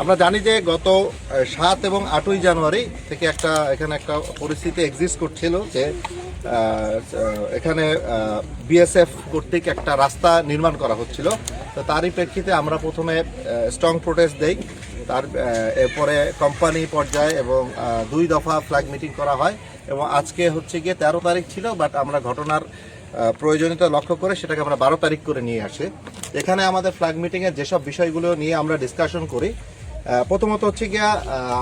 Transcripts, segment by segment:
আমরা জানি যে গত সাত এবং আটই জানুয়ারি থেকে একটা, এখানে একটা পরিস্থিতি এক্সিস্ট করছিল যে এখানে বিএসএফ কর্তৃক একটা রাস্তা নির্মাণ করা হচ্ছিল। তো তারই প্রেক্ষিতে আমরা প্রথমে স্ট্রং প্রোটেস্ট দেই। তার এরপরে কোম্পানি পর্যায়ে এবং দুই দফা ফ্ল্যাগ মিটিং করা হয় এবং আজকে হচ্ছে গিয়ে তেরো তারিখ ছিল বাট আমরা ঘটনার প্রয়োজনীয়তা লক্ষ্য করে সেটাকে আমরা বারো তারিখ করে নিয়ে আসি। এখানে আমাদের ফ্ল্যাগ মিটিংয়ে যেসব বিষয়গুলো নিয়ে আমরা ডিসকাশন করি প্রথমত হচ্ছে গিয়া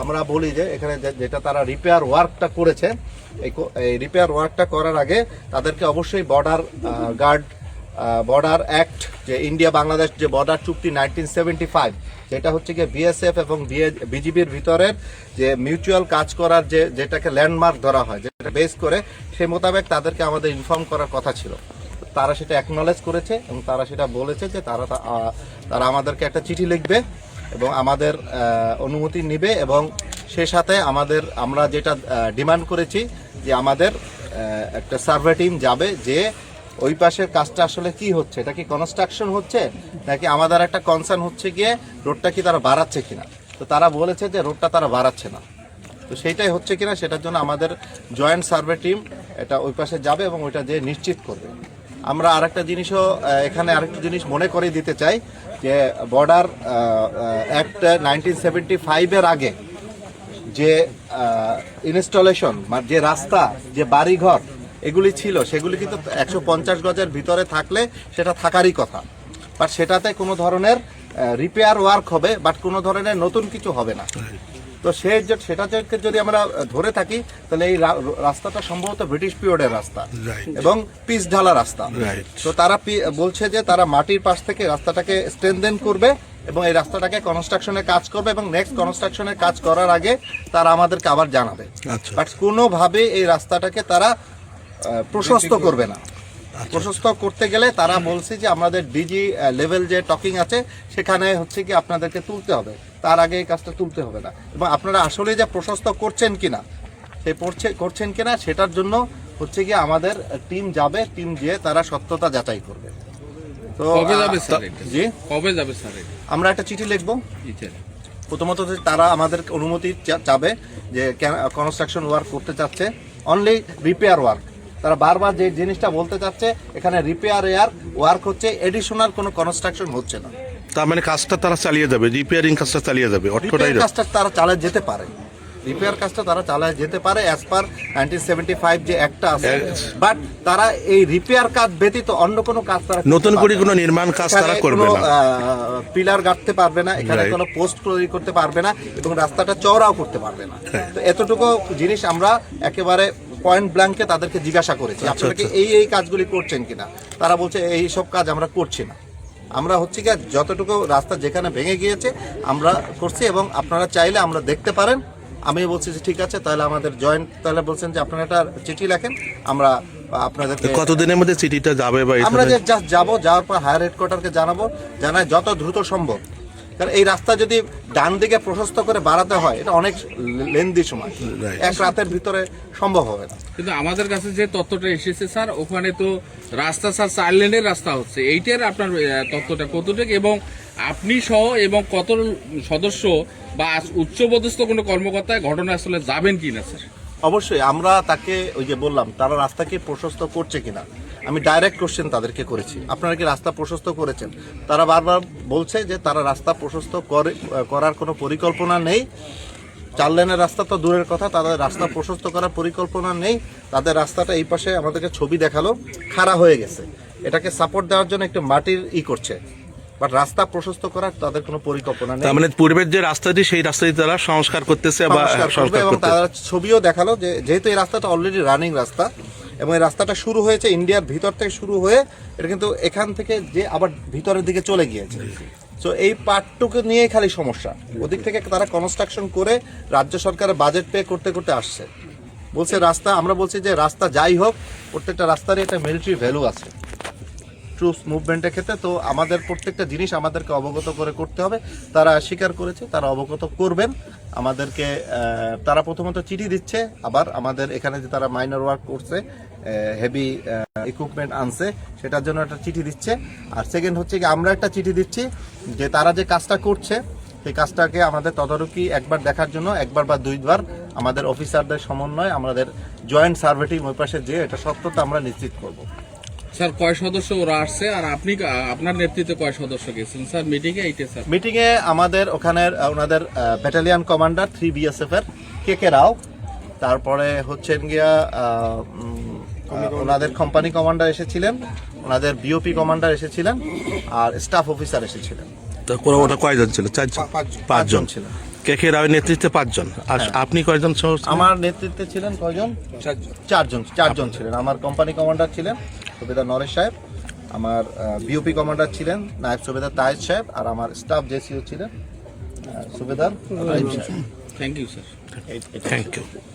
আমরা বলি যে এখানে যেটা তারা রিপেয়ার ওয়ার্কটা করেছে, এই রিপেয়ার ওয়ার্কটা করার আগে তাদেরকে অবশ্যই বর্ডার গার্ড বর্ডার অ্যাক্ট যে ইন্ডিয়া বাংলাদেশ যে বর্ডার চুক্তি নাইনটিন সেভেন্টি ফাইভ যেটা হচ্ছে গিয়ে বিএসএফ এবং বিজিবির ভিতরের যে মিউচুয়াল কাজ করার যে যেটাকে ল্যান্ডমার্ক ধরা হয়, যেটা বেস করে, সে মোতাবেক তাদেরকে আমাদের ইনফর্ম করার কথা ছিল। তারা সেটা অ্যাকনলেজ করেছে এবং তারা সেটা বলেছে যে তারা তারা আমাদেরকে একটা চিঠি লিখবে। এবং আমাদের অনুমতি নিবে এবং সে সাথে আমাদের, আমরা যেটা ডিমান্ড করেছি যে আমাদের একটা সার্ভে টিম যাবে যে ওই পাশের কাজটা আসলে কি হচ্ছে, এটা কি কনস্ট্রাকশন হচ্ছে, নাকি আমাদের একটা কনসার্ন হচ্ছে গিয়ে রোডটা কি তারা বাড়াচ্ছে কিনা। তো তারা বলেছে যে রোডটা তারা বাড়াচ্ছে না। তো সেইটাই হচ্ছে কিনা, সেটার জন্য আমাদের জয়েন্ট সার্ভে টিম এটা ওই পাশে যাবে এবং ওইটা যে নিশ্চিত করবে। আমরা আরেকটা জিনিসও এখানে আরেকটা জিনিস মনে করে দিতে চাই যে বর্ডার অ্যাক্ট নাইনটিন সেভেন্টি ফাইভের আগে যে ইনস্টলেশন যে রাস্তা, যে বাড়িঘর, এগুলি ছিল, সেগুলি কিন্তু একশো পঞ্চাশ গজের ভিতরে থাকলে সেটা থাকারই কথা। বাট সেটাতে কোনো ধরনের রিপেয়ার ওয়ার্ক হবে বাট কোনো ধরনের নতুন কিছু হবে না। তো সে যে- সেটা যদি আমরা ধরে থাকি তাহলে এই রাস্তাটা সম্ভবত ব্রিটিশ পিরিয়ডের রাস্তা। এবং পিচ ঢালা রাস্তা। তো তারা বলছে যে তারা মাটির পাশ থেকে রাস্তাটাকে স্ট্রেনদেন করবে এবং এই রাস্তাটাকে কনস্ট্রাকশনের কাজ করবে এবং নেক্সট কনস্ট্রাকশনের কাজ করার আগে তারা আমাদেরকে আবার জানাবে। আচ্ছা। বাট কোনোভাবে এই রাস্তাটাকে তারা প্রশস্ত করবে না। প্রশস্ত করতে গেলে তারা বলছে যে আমাদের ডিজি লেভেল যে টকিং আছে সেখানে হচ্ছে কি আপনাদেরকে তুলতে হবে। তার আগে এই কাজটা তুলতে হবে না। এবং আপনারা আসলে যে প্রশস্ত করছেন কিনা সেই পড়ছে করছেন কিনা সেটার জন্য হচ্ছে কি আমাদের টিম যাবে টিম গিয়ে তারা সত্যতা যাচাই করবে। তো কবে যাবে স্যার জি? কবে যাবে স্যার আমরা একটা চিঠি লিখব। প্রথমত তারা আমাদের অনুমতি চাবে যে কনস্ট্রাকশন ওয়ার্ক করতে চাচ্ছে। অনলি রিপেয়ার ওয়ার্ক তারা বারবার যে জিনিসটা বলতে চাচ্ছে এখানে রিপেয়ার এয়ার ওয়ার্ক হচ্ছে এডিশনাল কোনো কনস্ট্রাকশন হচ্ছে না। তার মানে কাজটা তারা চালিয়ে যাবে রিপেয়ারিং কাজটা চালিয়ে যাবে অর্থটাই কাজটা তারা চালায় যেতে পারে। রিপেয়ার কাজটা তারা চালায় যেতে পারে as per nineteen seventy five যে একটা আছে। বাট তারা এই রিপেয়ার কাজ ব্যতীত অন্য কোনো কাজ তারা নতুন করে কোনো নির্মাণ কাজ তারা করবে না। পিলার গাঁথতে পারবে না এখানে কোনো পোস্ট তৈরি করতে পারবে না এবং রাস্তাটা চওড়াও করতে পারবে না। তো এতটুকু জিনিস আমরা একেবারে পয়েন্ট ব্ল্যাঙ্কে তাদেরকে জিজ্ঞাসা করেছি আচ্ছা, আপনারা এই এই কাজগুলি করছেন কিনা? তারা বলছে এই সব কাজ আমরা করছি না। আমরা হচ্ছে কি যতটুকু রাস্তা যেখানে ভেঙে গিয়েছে আমরা করছি এবং আপনারা চাইলে আমরা দেখতে পারেন। আমি বলছি যে ঠিক আছে তাহলে আমাদের জয়েন্ট তাহলে বলছেন যে আপনারা একটা চিঠি লেখেন আমরা আপনাদেরকে কতদিনের মধ্যে চিঠিটা যাবে বা আমরা যে জাস্ট যাব যাওয়ার পর হায়ার হেডকোয়ার্টারকে জানাব জানাই যত দ্রুত সম্ভব। কারণ এই রাস্তা যদি ডান দিকে প্রশস্ত করে বাড়াতে হয় এটা অনেক লেন্দি সময়। এক রাতের ভিতরে সম্ভব হবে না। কিন্তু আমাদের কাছে যে তথ্যটা এসেছে স্যার ওখানে তো রাস্তা স্যার চার লেনের রাস্তা হচ্ছে। এইটার আপনার তথ্যটা কতটুকু এবং আপনি সহ এবং কত সদস্য বা উচ্চপদস্থ কোনো কর্মকর্তায় ঘটনাস্থলে যাবেন কিনা স্যার? অবশ্যই আমরা তাকে ওই যে বললাম তারা রাস্তাকে প্রশস্ত করছে কিনা। আমি ডাইরেক্ট কোশ্চেন তাদেরকে করেছি। আপনারা কি রাস্তা প্রশস্ত করেছেন? তারা বারবার বলছে যে তারা রাস্তা প্রশস্ত করে করার কোনো পরিকল্পনা নেই। চার লেনের রাস্তা তো দূরের কথা তাদের রাস্তা প্রশস্ত করার পরিকল্পনা নেই। তাদের রাস্তাটা এই পাশে আমাদেরকে ছবি দেখাল খাড়া হয়ে গেছে। এটাকে সাপোর্ট দেওয়ার জন্য একটু মাটির ই করছে। বাট রাস্তা প্রশস্ত করার তাদের কোনো পরিকল্পনা নেই। মানে পূর্বের যে রাস্তাটি সেই রাস্তাটি তারা সংস্কার করতেছে বা সংস্কার এবং তারা ছবিও দেখাল যে যেহেতু এই রাস্তাটা অলরেডি রানিং রাস্তা এবং এই রাস্তাটা শুরু হয়েছে ইন্ডিয়ার ভিতর থেকে শুরু হয়ে এটা কিন্তু এখান থেকে যে আবার ভিতরের দিকে চলে গিয়েছে। তো এই পার্টটুকু নিয়েই খালি সমস্যা। ওদিক থেকে তারা কনস্ট্রাকশন করে রাজ্য সরকারের বাজেট পে করতে করতে আসছে। বলছে রাস্তা, আমরা বলছি যে রাস্তা যাই হোক, প্রত্যেকটা রাস্তারই একটা মিলিটারি ভ্যালু আছে। ট্রুপস মুভমেন্টের ক্ষেত্রে, তো আমাদের প্রত্যেকটা জিনিস আমাদেরকে অবগত করে করতে হবে। তারা স্বীকার করেছে, তারা অবগত করবেন। আমাদেরকে তারা প্রথমত চিঠি দিচ্ছে, আবার আমাদের এখানে যে তারা মাইনর ওয়ার্ক করছে হেভি ইকুইপমেন্ট আনছে, সেটার জন্য একটা চিঠি দিচ্ছে। আর সেকেন্ড হচ্ছে কি, আমরা একটা চিঠি দিচ্ছি যে তারা যে কাজটা করছে, সেই কাজটাকে আমাদের তদারকি একবার দেখার জন্য, একবার বা দুইবার আমাদের অফিসারদের সমন্বয় আমাদের জয়েন্ট সার্ভে টিম ওই পাশে যে এটা সত্যতা আমরা নিশ্চিত করব। স্যার কয় সদস্য ওরা আসছে আর আপনি আপনার নেতৃত্বে কয় সদস্য গেছেন? স্যার মিটিংয়ে এইটা স্যার। মিটিং এ আমাদের ওখানের ওনাদের ব্যাটালিয়ান কমান্ডার থ্রি বিএসএফ এর কে কে রাও। তারপরে হচ্ছেন গিয়া ওনাদের কোম্পানি কমান্ডার এসেছিলেন ওনাদের বিওপি কমান্ডার এসেছিলেন আর স্টাফ অফিসার এসেছিলেন। তো কোনো ওটা কয়জন ছিল? চারজন? পাঁচজন। ছিলেন কে কে রাওয়ের নেতৃত্বে পাঁচজন? আর আপনি কয়জন আমার নেতৃত্বে ছিলেন কয়জন? চারজন। চারজন ছিলেন। আমার কোম্পানি কমান্ডার ছিলেন সুবেদার নরেশ সাহেব আমার বিওপি কমান্ডার ছিলেন নায়েব সুবেদার তায়েজ সাহেব আর আমার স্টাফ জেসিও ছিলেন সুবেদার thank you sir thank you